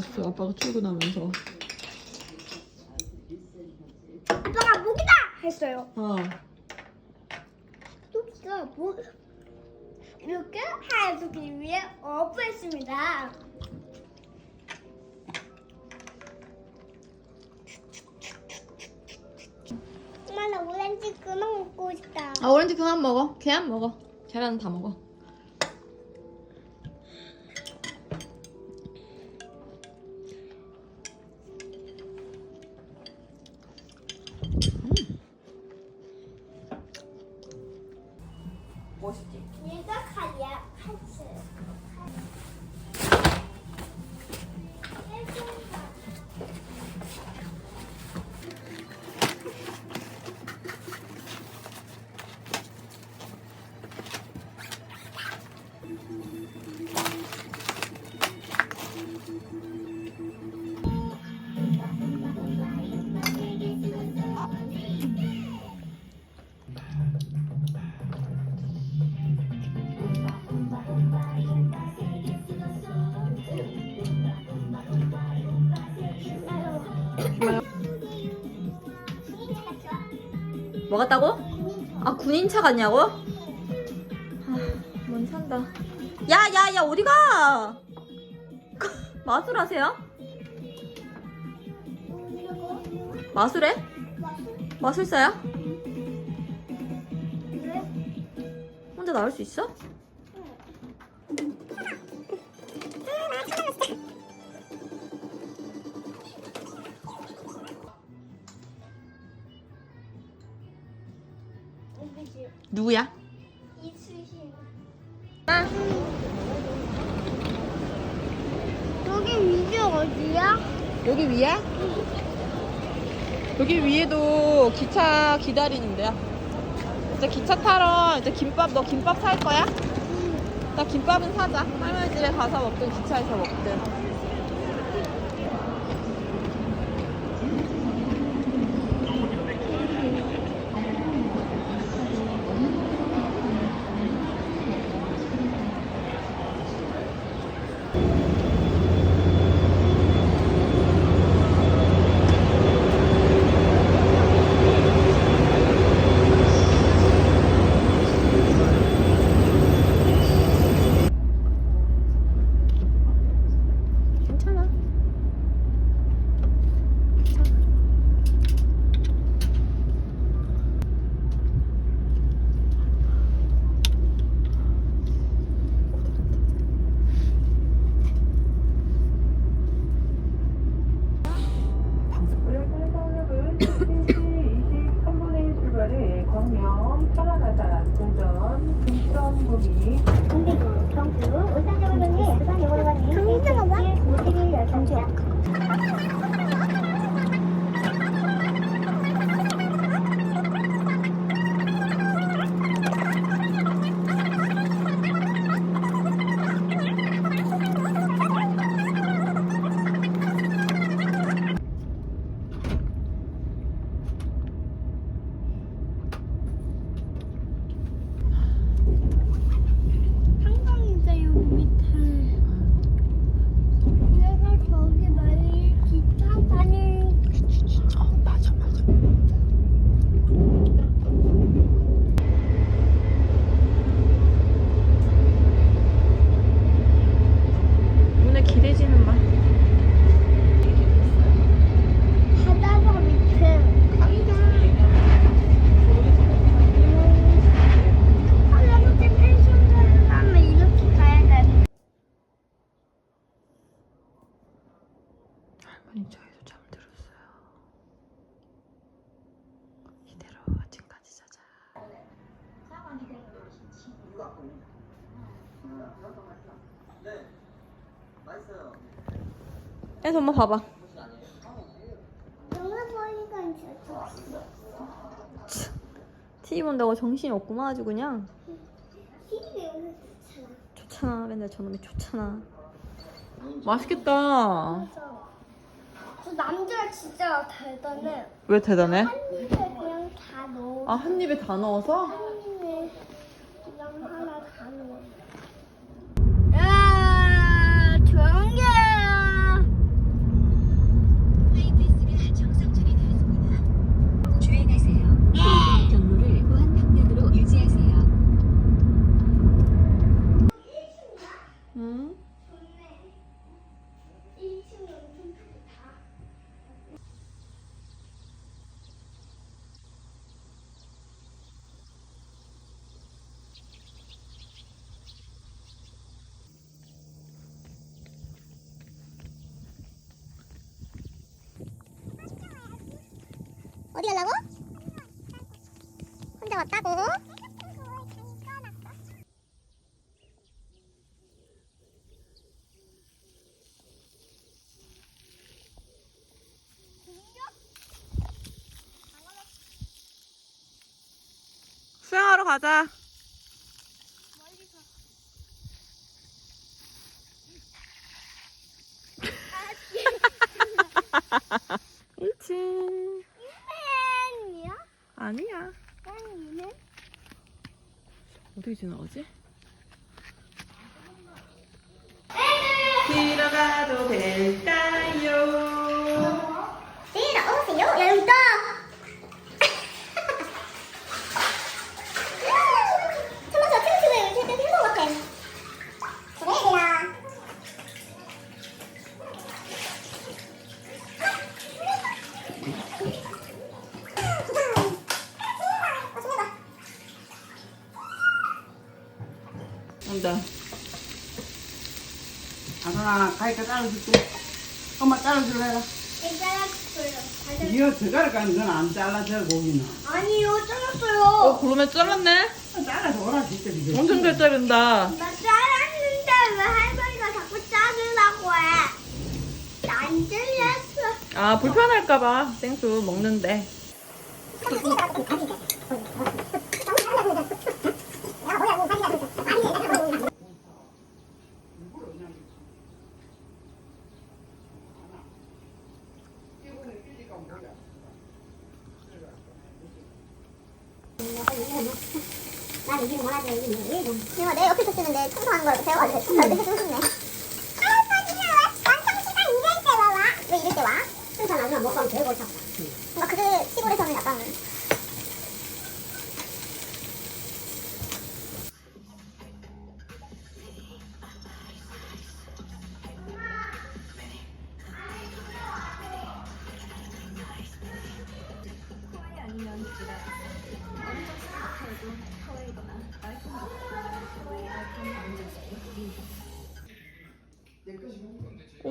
들어왔어. 아빠가 출근하면서. 아빠가 모기다 했어요. 어. 뚝가 모 이렇게 하얀색 위에 엎어있습니다. 엄마 나 오렌지 그만 먹고 싶다. 아 오렌지 그만 먹어. 계란 먹어. 계란은 다 먹어. 멋있지? 얘가 칼이야. 뭐 같다고? 아 군인차 같냐고? 아, 뭔 산다. 야, 야, 야, 어디 가? 마술 하세요? 마술해? 마술사야? 혼자 나올 수 있어? 누구야? 이수신. 여기 위에 어디야? 여기 위에? 여기 위에도 기차 기다리는 데야. 이제 기차 타러 이제 김밥 너 김밥 살 거야? 나 김밥은 사자. 할머니 집에 가서 먹든 기차에서 먹든. 괜찮아. 우려선 서울역은 7시 23분에 출발해 광명, 천안하다, 동전, 금천구미, 경기도, 경주, 울산역을 통해 부산역으로 가는 경기도가 모델이 열차입니다. 한강이다 여기 밑에 내가 저기 멀리 기차 다니는 어, 맞아, 맞아. 눈에 기대지는 맛. 바다가 밑에 강이다 할아버지 펜션 가려면 이렇게 가야 돼 할머니 저에서 잠들었어요. 이대로 아침까지 자자. 해서 엄마 봐봐. 영화 보니까 진짜 TV 본다고 정신이 없구만 아주 그냥. TV에 오늘 좋잖아 좋잖아. 맨날 저놈이 좋잖아. 맛있겠다. 그 남자 진짜 대단해 왜 대단해? 한 입에 그냥 다 넣어 아, 한 입에 다 넣어서? 한 입에 그냥 하나 다 넣어 야 조용히 해 찍으려고? 혼자 왔다고? 수영하러 가자. 옳지. 아니야. 팬이는? 어떻게 지나가지? 들어가도 될까요? 들어오세요. 야, 여기 있다. 잠깐만, 저 틈틈을 되게 힘든 것 같아. 그래, 얘들아. 온다. 아 가 가니까 잘라줄게. 엄마 잘라줄래라. 괜찮았어요. 이거 젓가락 가는 건안 잘라져 고기는. 아니요, 잘랐어요. 어, 그러면 잘랐네? 잘라서 오라 진짜 이게. 엄청 잘 자른다. 나 잘랐는데 왜 할머니가 자꾸 자르라고 해? 난 잘랐어. 아, 불편할까봐. 생수 먹는데. 난 이기는 내 옆에서 쓰는데 청소하는 걸 배워가지고 나 되게 좀 쉽네 할아버지야 왜 완성 시간 이럴 때 와? 왜 뭔가 그 시골에서는 약간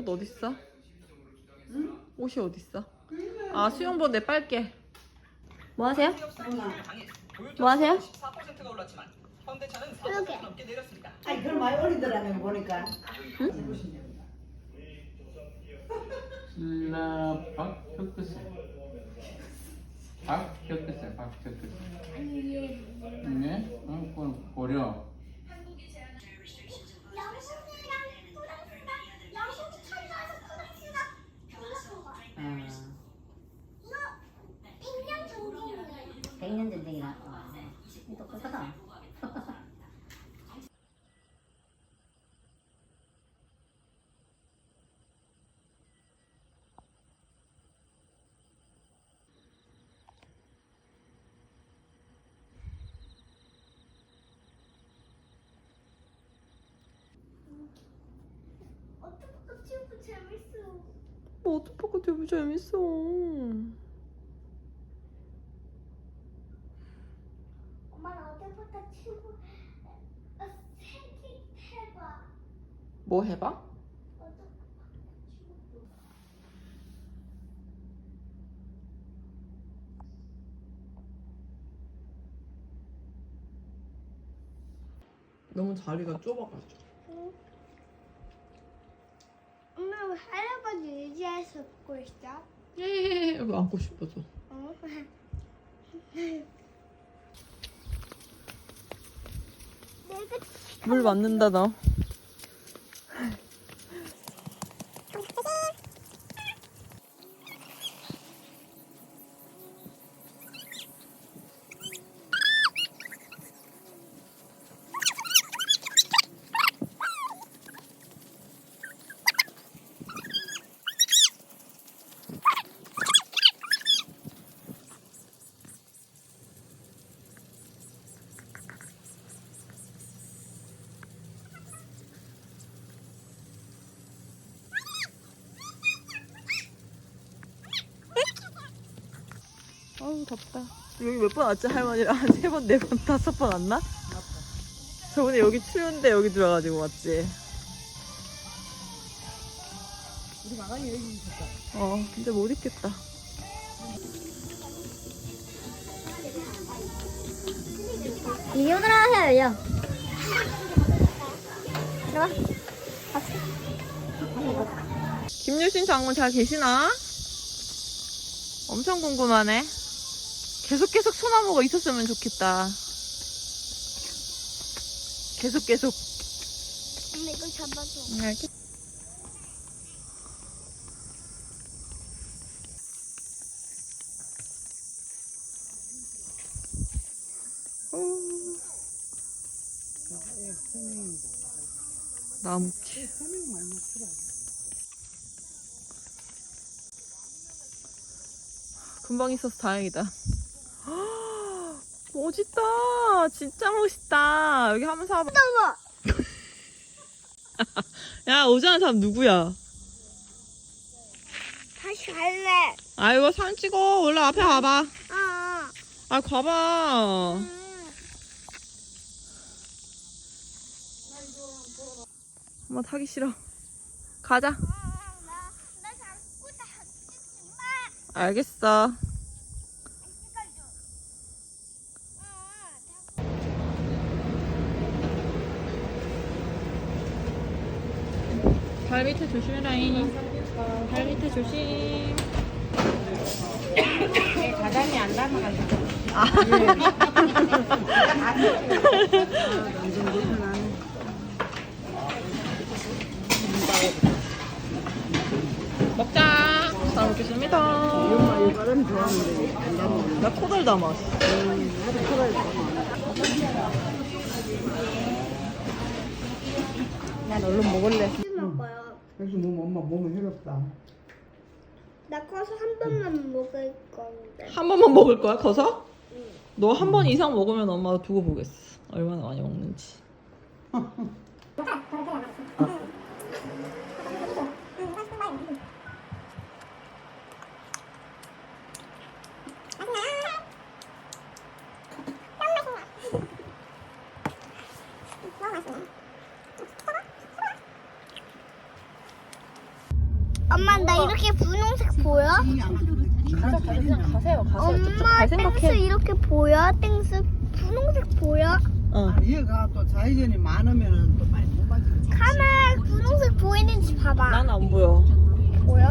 옷 어딨어? 옷이 어딨어? 아, 수영복 내 빨게. 뭐 하세요? 뭐 하세요? 그러게 아니 그럼 많이 어리더라면 보니까. 신라 박혁세 박혁세 박혁세 네? 어, 그건 고려 영숙이랑 프랑스가 영숙이 찾아와서 프랑스가 아, 이거 100년 전경이에요 100년 전쟁이라 어, 똑똑하다 어떻게 치우고 재밌어 뭐 어떡하고 되게 재밌어. 엄마는 어제부터 치고 어, 해봐 뭐 해봐? 너무 자리가 좁아가지고. 엄마 왜 웃고 있어? 예, 여기 앉고 싶어서. 어? 내가 물 맞는다, 너. 덥다. 여기 몇 번 왔지 할머니랑 한 세 번, 네 번, 다섯 번 왔나? 저번에 여기 추운데 여기 들어가지고 왔지. 우리 마감이 여기 있었다. 어, 근데 못 입겠다. 이리로 들어가세요, 들어와. 왔어. 김유신 장군 잘 계시나? 엄청 궁금하네. 계속 계속 소나무가 있었으면 좋겠다. 계속 계속. 엄마 이거 잡아줘. 응, 알겠- 오. 나무키. 금방 있어서 다행이다. 헉, 멋있다. 진짜 멋있다. 여기 한번 사봐. 너무. 야, 오자는 사람 누구야? 다시 갈래. 아이고, 사진 찍어. 원래 앞에 가봐. 아. 아, 가봐. 엄마 타기 싫어. 가자. 나 자꾸 다치지 마. 알겠어. 발 밑에 조심해라잉. 발 밑에 조심. 가장이 안 닮아가지고. 먹자. 잘 먹겠습니다. 엄마 이거 사람이 좋아하는데 안 닮아. 나 코들 담았어. 난 얼른 먹을래. 그래서 뭐 엄마 몸에 해롭다. 나 커서 한 번만 먹을 건데. 한 번만 먹을 거야, 커서? 너한 번 이상 먹으면 엄마가 두고 보겠어. 얼마나 많이 먹는지. 엄마 나 이렇게 분홍색 보여? 가자, 가자, 그냥 가세요, 땡스 생각해. 이렇게 보여? 땡스 분홍색 보여? 어. 얘가 또 좌회전이 많으면은 또 많이 못 받지. 카메라 분홍색 보이는지 봐봐. 난 안 보여. 보여?